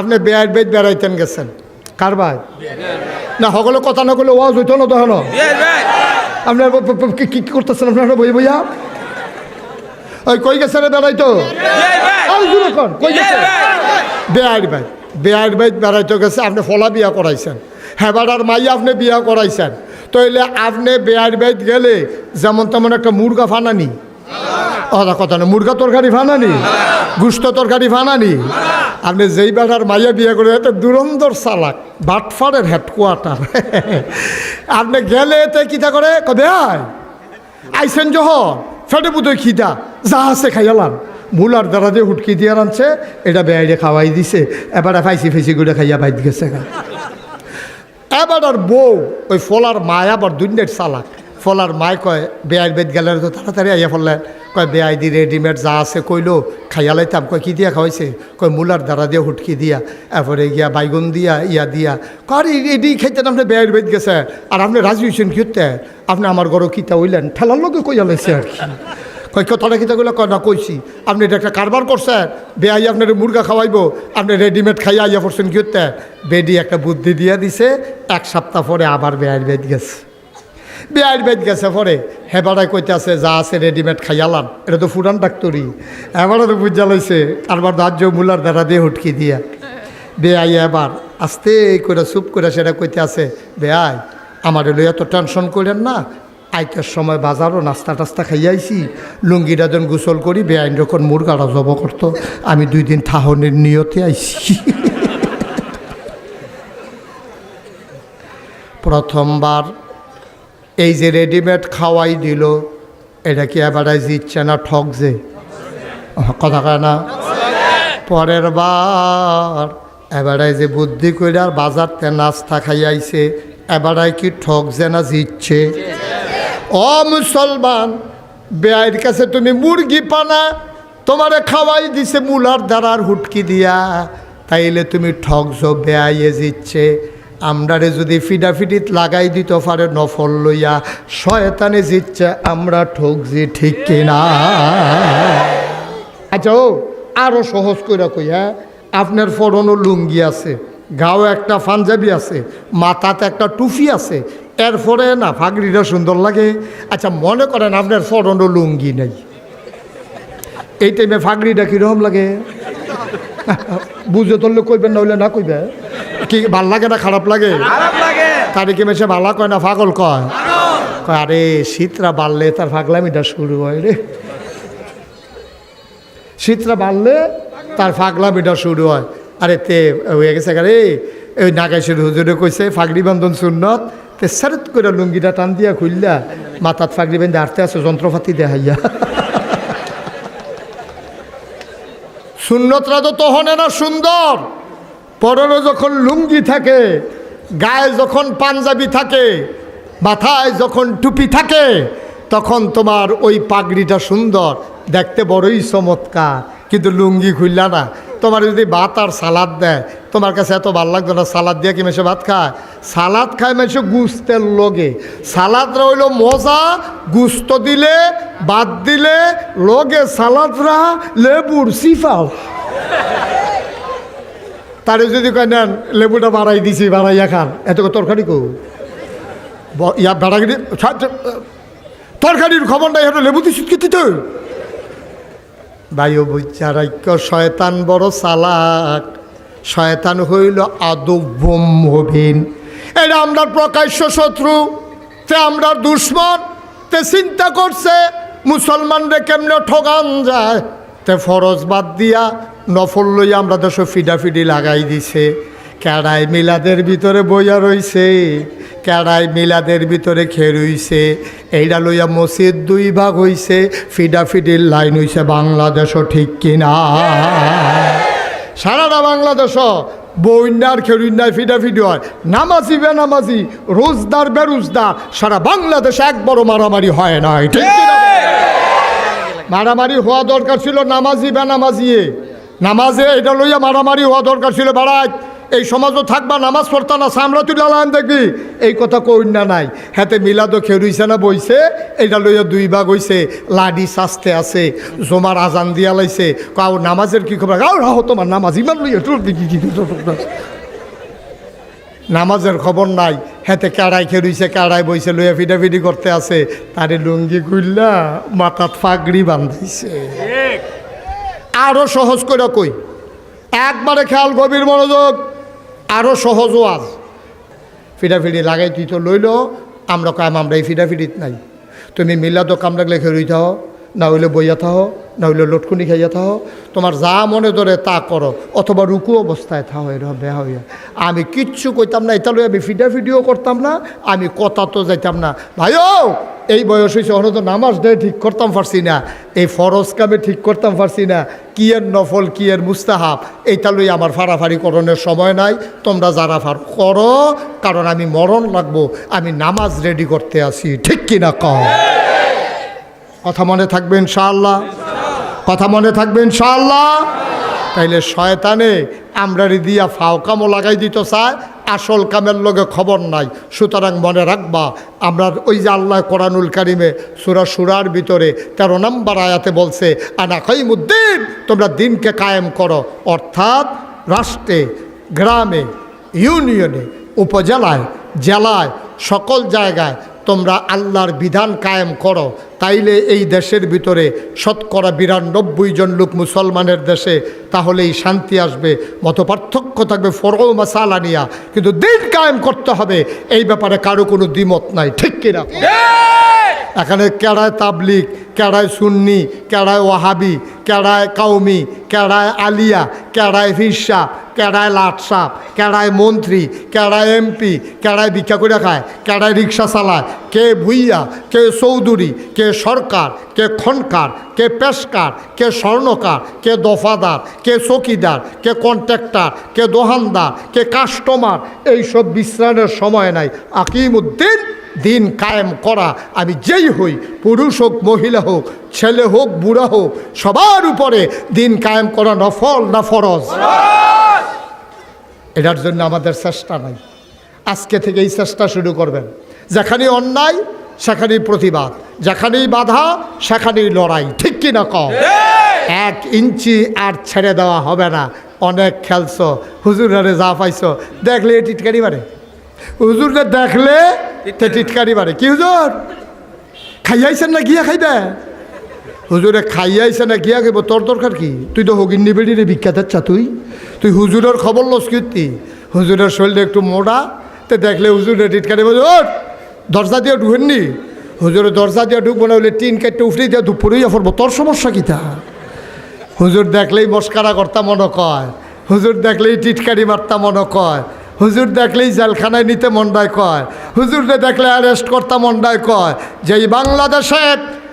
আপনি বেয়ার বেদ বেড়াইতেন গেছেন। কার ভাই? না সকলে কথা না করলে ওয়াজ হইতো না তখন আপনার কি করতেছেন আপনারা বই বইয়া? ওই কই গেছে রে বেড়াইতো? কই গেছে বেয়ার ভাই বেয়ার ভাই বেড়াইতে গেছে, আপনি ফলা বিয়া করাইছেন। হ্যাঁ আর মাই আপনি বিয়া করাইছেন। তাইলে আপনি বেয়ার বাইত গেলে যেমন তেমন একটা মুরগা ফানানি। কথা না, মুরগা তরকারি ফানানি? গুস্ত তরকারি ফানানি? আপনি যেই বেড়ার মাইয়া বিয়ে করে একটা দুরন্দর চালাক, বাটফারের হেডকোয়ার্টার আপনি গেলে এতে কিতা করে? কবে আইসেন যখন? ফেটে পুতোয় খিদা। যা আছে খাইয়ালাম মূলার দ্বারা যে হুটকি দিয়ে আনছে, এটা বেয়াইরে খাওয়াই দিছে। এবার ফাইসি ফাইসি করে খাইয়া বাইত গেছে এবার আর বউ, ওই ফলার মায়া আবার দুনিয়ার চালাক। ফলার মায় কয় বেআই বেদ গেলে তো তাড়াতাড়ি আইয়া ফেললেন কয় বেআই দি রেডিমেড যা আছে কইলো খাইয়া লাইতাম কয়, কি দিয়া খাওয়াইছে কয় মূলার দ্বারা দিয়ে হুটকি দিয়া এরপরে গিয়া বাইগুন দিয়া, ইয়া দিয়া। কয় এডি খাইতেন আপনি বেআইর বেদ গেছে। আর আপনি রাজি হয়েছেন কি হতে আপনি আমার গরো কিতা হইলেন ঠেলার লোকে কইয়া লাইছে আর কি? কয় কথাটা কিতাগুলো কয়, না, কইছি। আপনি এটা একটা কারবার করছেন বেআই আপনার মুরগা খাওয়াইবো। আপনি রেডিমেড খাইয়া আইয়া পড়ছেন কি হতে বেডি একটা বুদ্ধি দিয়া দিছে, এক সপ্তাহ পরে আবার বেআইর বেদ গেছে। বেআইর বেদ গেছে পরে। হেবাড়ায় কইতে আছে যা আছে রেডিমেড খাইয়ালাম। এটা তো ফুরান ডাক্তরি। এবারও তো বুঝা লইছে আরবার দাহ্য মূলার দ্বারা দিয়ে হুটকি দিয়া। বেআই এবার। আস্তে করে চুপ করে সেটা কইতে আছে বেআই আমার এলো এত টেনশন করেন না। আইতের সময় বাজারও নাস্তা টাস্তা খাইয়াইছি। লুঙ্গিটা যখন গোসল করি বেআইন যখন মুরগাটা জব করতো, আমি দুই দিন থাহনের নিয়তে আইছি। প্রথমবার এই যে রেডিমেড খাওয়াই দিল, এটা কি এবারে জিতছে না ঠক যে? কথা কয় না? পরের বার এবারে যে বুদ্ধি করে আর বাজারতে নাস্তা খাইয়াইছে এবারে কি ঠক যে না জিতছে ও মুসলমান, বেআইর কাছে তুমি মুরগি পানা, তোমারে খাওয়াই দিছে মুলার দ্বারার হুটকি দিয়া, তাইলে তুমি ঠকছ বেআইয়ে জিতছে আমরারে যদি ফিডাফিডিত লাগাই দিত পারে নফল লইয়া, শয়তানে জিতছে, আমরা ঠকছি ঠিক কিনা। আচ্ছা ও আরও সহজ করে কই হ্যাঁ? আপনার ফরনো লুঙ্গি আছে, গাও একটা পাঞ্জাবি আছে, মাথাতে একটা টুপি আছে, এরপরে না ফাগড়িটা সুন্দর লাগে। আচ্ছা মনে করেন আপনার ফরনো লুঙ্গি নেই। এই টাইমে ফাগড়িটা কীরকম লাগে? বুঝে ধরলে কইবেন না হইলে না কইবে? কি ভালো লাগে না খারাপ লাগে? লাগে। তারিখে মেসে ভালা কয় না পাগল কয়? কয় আরে শীতরা বাড়লে তার ফাগলামিটা শুরু হয় রে। শীতরা বাড়লে তার ফাগলামিটা শুরু হয়। আরে তে হয়ে গেছে রে। ওই নাগাইশের হুজুরে কইছে ফাগড়ি বান্ধন সুন্নত। তে সারত করে লুঙ্গিটা টান দিয়া খুললা মাথাত ফাগড়ি বেঁধে আরতে আছে যন্ত্রপাতি দেখাইয়া সুন্নতরা তো তহনে না সুন্দর। পরনে যখন লুঙ্গি থাকে, গায়ে যখন পাঞ্জাবি থাকে, মাথায় যখন টুপি থাকে, তখন তোমার ওই পাগড়িটা সুন্দর। দেখতে বড়ই চমৎকার। কিন্তু লুঙ্গি খুললা না। তোমার যদি ভাত আর সালাদ দেয়, তোমার কাছে এত ভালো লাগতো না, সালাদ দিয়ে কি মেশে ভাত খায়? সালাদ খায় মেশে গুস্তের লগে। সালাদরা হইল মজা, গুস্ত দিলে, ভাত দিলে, লগে সালাদরা লেবুর সিফাল। তারে যদি কয়, নেন, লেবুটা বাড়াই দিছি, বাড়াইয়া খান। এত তরকারি কো? ইয়া বেড়াগিরি তরকারির খবর নাই এটা লেবু দিছি কি তো? ও বিচারাক্য শয়তান বড় চালাক। শয়তান হইল আদব্য মবিন এটা আমরা প্রকাশ্য শত্রু, তে আমরা দুশ্মন, তে চিন্তা করছে, মুসলমানরে কেমনে ঠগান যায়? তে ফরজ বাদ দিয়া নফল লইয়া আমরা দেশ ফিডাফিডি লাগাই দিছে। কেড়াই মিলাদের ভিতরে বইয়া রইছে কেড়াই মিলাদের ভিতরে খেয়ে রইছে। এইটা লইয়া মসজিদ দুই ভাগ হইছে ফিডাফিডির লাইন হইছে বাংলাদেশও ঠিক কিনা? সারাটা বাংলাদেশ বইনার খেরুইনার ফিডাফিডি হয়। নামাজি বেনামাজি রোজদার বেরোজদার সারা বাংলাদেশে এক বড় মারামারি হয় না ঠিক মারামারি হওয়া দরকার ছিল নামাজি বেনামাজিয়ে। নামাজে এটা লইয়া মারামারি হওয়া দরকার ছিল বাড়ায় এই সমাজও থাকবা, নামাজ পড়তা না সামরা তুই লালান দেখবি এই কথা কই না নাই। হাতে মিলাদও খেরুইছে না, বইছে। এটা লইয়া দুই ভাগ হইছে। লাডি শাস্তে আছে, জমার আজান দিয়া লাইছে। কাউ নামাজের কি খবর? কাউ রাহো, তোমার নামাজ ইমান লইয়া নামাজের খবর নাই। হেতে কাড়াই খেরুইছে কাড়াই বইছে, লইয়া ফিডাফিডি করতে আছে। তারে লুঙ্গি খুললা মাথাত ফাগড়ি বান্ধাইছে। আরও সহজ করে কই। একবারে খেয়াল গভীর মনোযোগ, আরও সহজ আজ ফিডাফিডি লাগাই তুই তো লইল, আমরা কাম আমরা এই ফিডাফিডিত নাই। তুমি মিলাদো কাম লেখে খেরুই থাও না হইলে বইয়া থাও। না হইলে লটকুনি খাইয়া থাও। তোমার যা মনে ধরে তা করো, অথবা রুকু অবস্থায় থাও এরকম বেহা হইয়া। আমি কিচ্ছু কইতাম না, এটা লই আমি ফিডাফিডিও করতাম না, আমি কথা তো যাইতাম না। ভাইও, এই বয়স হয়েছে অন্য তো নামাজ দেয় ঠিক করতাম পারছি না। এই ফরজ কামে ঠিক করতাম পারছি না। কি এর নফল, কি এর মুস্তাহাব, এইটা লই আমার ফাড়াফাড়ি করণের সময় নাই। তোমরা যারা ফার, করো, কারণ আমি মরণ লাগবো, আমি নামাজ রেডি করতে আসি ঠিক কি না কম কথা মনে থাকবে, ইনশাআল্লাহ। কথা মনে থাকবে ইনশাআল্লাহ। তাইলে শয়তানে আমরা দিয়া ফাও কামও লাগাই দিত চায় আসল কামের লগে খবর নাই। সুতরাং মনে রাখবা, আমরা ওই যে আল্লাহ কোরআনুল কারিমে সুরা সুরার ভিতরে তেরো নম্বর আয়াতে বলছে, আনা খৈমুদ্দিন তোমরা দিনকে কায়েম করো। অর্থাৎ রাষ্ট্রে, গ্রামে, ইউনিয়নে, উপজেলায়, জেলায়, সকল জায়গায় তোমরা আল্লাহর বিধান কায়েম করো, তাইলে এই দেশের ভিতরে শতকরা বিরানব্বই জন লোক মুসলমানের দেশে তাহলেই শান্তি আসবে মত পার্থক্য থাকবে ফরো মাসালা নিয়া। কিন্তু দিন কায়েম করতে হবে, এই ব্যাপারে কারও কোনো দ্বিমত নাই, ঠিক কিনা এখানে কেড়ায় তাবলিক কেড়ায় সুন্নি, কেড়ায় ওয়াহাবি, কেড়ায় কাউমি কেড়ায় আলিয়া, কেড়ায় ফিরসা কেড়ায় লাটসাপ কেড়ায় মন্ত্রী কেড়ায় এমপি কেড়ায় ভিক্ষা করে খায় কেড়ায় রিক্সা চালায়, কে ভুইয়া, কে চৌধুরী কে সরকার, কে খনকার, কে পেশকার, কে স্বর্ণকার, কে দফাদার, কে চকিদার, কে কন্ট্রাক্টর, কে দোহানদার, কে কাস্টমার, এইসব বিশ্রামের সময় নাই। আকিমুদ্দিন, দিন কায়েম করা, আমি যেই হই, পুরুষ হোক, মহিলা হোক, ছেলে হোক, বুড়া হোক, সবার উপরে দিন কায়েম করা নফল না ফরজ। এটার জন্য আমাদের চেষ্টা নাই। আজকে থেকে এই চেষ্টা শুরু করবেন। যেখানে অন্যায়, সেখানেই প্রতিবাদ। যেখানেই বাধা, সেখানেই লড়াই। ঠিক কি না কম এক ইঞ্চি আর ছেড়ে দেওয়া হবে না। অনেক খেলছ, হুজুরারে যা পাইছ। দেখলে টিটকারি মারে। হুজুরকে দেখলে টিটকারি মারে। কি হুজুর? খাইয়াইছেন না গিয়া খাইবে? হুজুরে খাইয়াইছে না গিয়া খাইব। তোর দরকার কি? তুই তো হগিন্নি বেড়িরে বিখ্যাত চা তুই? তুই হুজুরের খবর লস কীর্তি হুজুরের শরীরটা একটু মোটা, তে দেখলে হুজুরে টিটকারি বলছে ওর দরজা দিয়ে ঢুকেননি হুজুরে দরজা দিয়ে ঢুকবো না হলে টিন কেটে উফরে দিয়ে দুপুরেই পড়ব তোর সমস্যা কী তা? হুজুর দেখলেই মস্কারা করতা মনে কয়। হুজুর দেখলেই টিটকারি মারতা মনে কয়। হুজুর দেখলেই জেলখানায় নিতে মন্ডায় কয়। হুজুরকে দেখলে অ্যারেস্ট করতা মন্ডায় কয়। যে এই বাংলাদেশে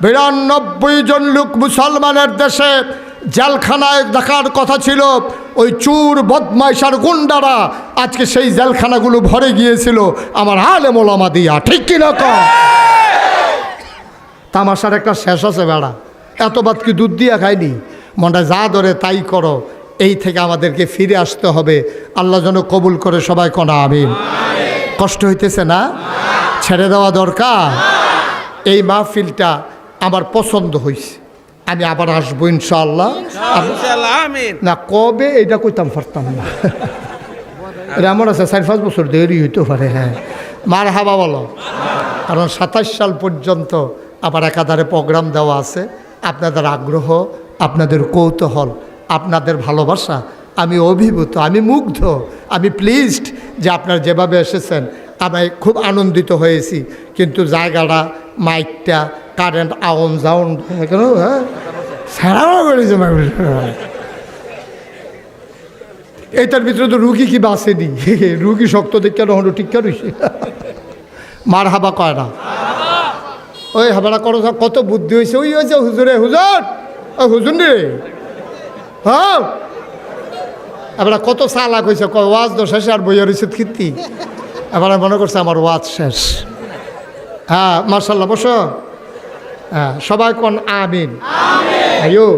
বিরানব্বই জন লোক মুসলমানের দেশে জেলখানায় দেখার কথা ছিল, ওই চুর বদমাইশার গুন্ডারা আজকে সেই জেলখানাগুলো ভরে গিয়েছিল আমার হালে মোলামা দিয়া, ঠিক কিনা? কয় তামাশার একটা শেষ আছে বেড়া, এত বাদ কি দুধ দিয়া খাইনি? মনটা যা ধরে তাই করো, এই থেকে আমাদেরকে ফিরে আসতে হবে, আল্লাহ যেন কবুল করে সবাই কনা, আমিন। কষ্ট হইতেছে না? ছেড়ে দেওয়া দরকার? এই মাহফিলটা আমার পছন্দ হয়েছে আমি আবার আসব ইনশাল্লাহ না কবে এটা কইতাম পারতাম না। এটা আমার আছে চার পাঁচ বছর দেরি হইতে পারে হ্যাঁ। মার হাবা বলো। কারণ সাতাশ সাল পর্যন্ত আবার একাধারে প্রোগ্রাম দেওয়া আছে। আপনাদের আগ্রহ আপনাদের কৌতূহল আপনাদের ভালোবাসা আমি অভিভূত আমি মুগ্ধ আমি প্লিজড যে আপনারা যেভাবে এসেছেন। আমি খুব আনন্দিত হয়েছি কিন্তু জায়গাটা মাইকটা কারেন্ট আউন জাউন কেন হ্যাঁ? সারা করেছে এইটার ভিতরে তো রুগী কি বাসে বাসেনি রুগী শক্ত দেখে হলো টিকা রয়েছে মার হাবা কয় না? ওই হাবাটা করো কত বুদ্ধি হয়েছে ওই হয়েছে হুজুরে, হুজুর! ও হুজুর রে হ্যাঁ? এবার কত চালাক হয়েছে ওয়াজ তো শেষে, আর বইয়া রয়েছে কীর্তি। এবার মনে করছে আমার ওয়াজ শেষ। হ্যাঁ মার্শাল্লাহ বসো। হ্যাঁ সবাই কোন আমিন? আয়ো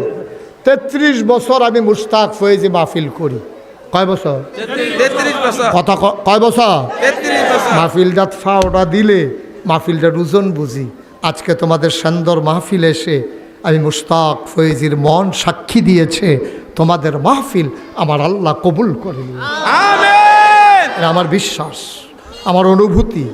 তেত্রিশ বছর আমি মুস্তাক ফয়েজি মাহফিল করি। কয় বছর? কথা কয় বছর? তেত্রিশ বছর। মাহফিলটা ফাওটা দিলে মাহফিলটার ওজন বুঝি। আজকে তোমাদের সুন্দর মাহফিল এসে আমি মুস্তাক ফয়েজির মন সাক্ষী দিয়েছে তোমাদের মাহফিল আমার আল্লাহ কবুল করে আমার বিশ্বাস আমার অনুভূতি।